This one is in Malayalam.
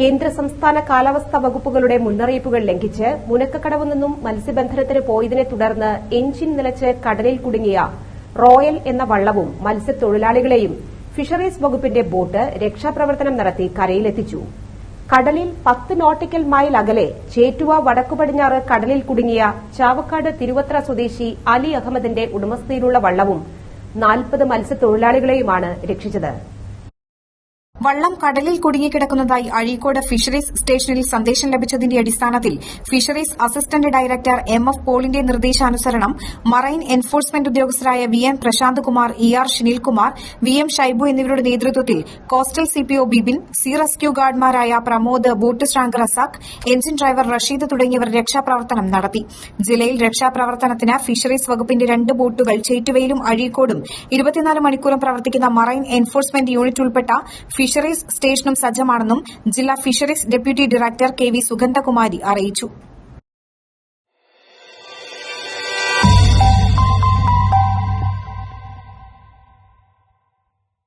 കേന്ദ്ര സംസ്ഥാന കാലാവസ്ഥാ വകുപ്പുകളുടെ മുന്നറിയിപ്പുകൾ ലംഘിച്ച് മുനക്കക്കടവ് നിന്നും മത്സ്യബന്ധനത്തിന് പോയതിനെ തുടർന്ന് എഞ്ചിൻ നിലച്ച് കടലിൽ കുടുങ്ങിയ റോയൽ എന്ന വള്ളവും മത്സ്യത്തൊഴിലാളികളെയും ഫിഷറീസ് വകുപ്പിന്റെ ബോട്ട് രക്ഷാപ്രവർത്തനം നടത്തി കരയിലെത്തിച്ചു. കടലിൽ പത്ത് നോട്ടിക്കൽ മൈൽ അകലെ ചേറ്റുവ വടക്കു പടിഞ്ഞാറ് കടലിൽ കുടുങ്ങിയ ചാവക്കാട് തിരുവത്ര സ്വദേശി അലി അഹമ്മദിന്റെ ഉടമസ്ഥയിലുള്ള വള്ളവും നാൽപ്പത് മത്സ്യത്തൊഴിലാളികളെയുമാണ് രക്ഷിച്ചത്. വള്ളം കടലിൽ കുടുങ്ങിക്കിടക്കുന്നതായി അഴീക്കോട് ഫിഷറീസ് സ്റ്റേഷനിൽ സന്ദേശം ലഭിച്ചതിന്റെ അടിസ്ഥാനത്തിൽ fisheries assistant director M F പോളിന്റെ നിർദ്ദേശാനുസരണം marine enforcement ഉദ്യോഗസ്ഥരായ V N Prashanth Kumar E R Shinilkumar V M Shaibu എന്നിവരുടെ നേതൃത്വത്തിൽ coastal CPO Bibin C rescue ഗാർഡ്മാരായ Pramod boat സ്ട്രാങ്ക് റസാഖ് എഞ്ചിൻ ഡ്രൈവർ റഷീദ് തുടങ്ങിയവർ രക്ഷാപ്രവർത്തനം നടത്തി. ജില്ലയിൽ രക്ഷാപ്രവർത്തനത്തിന് ഫിഷറീസ് വകുപ്പിന്റെ രണ്ട് ബോട്ടുകൾ ചേറ്റുവയിലും അഴീക്കോടും ഇരുപത്തിനാല് മണിക്കൂറും പ്രവർത്തിക്കുന്ന മറൈൻ എൻഫോഴ്സ്മെന്റ് യൂണിറ്റ് ഉൾപ്പെട്ട ഫിഷറീസ് സ്റ്റേഷനും സജ്ജമാണെന്നും ജില്ലാ fisheries deputy director K V Sugandhakumari അറിയിച്ചു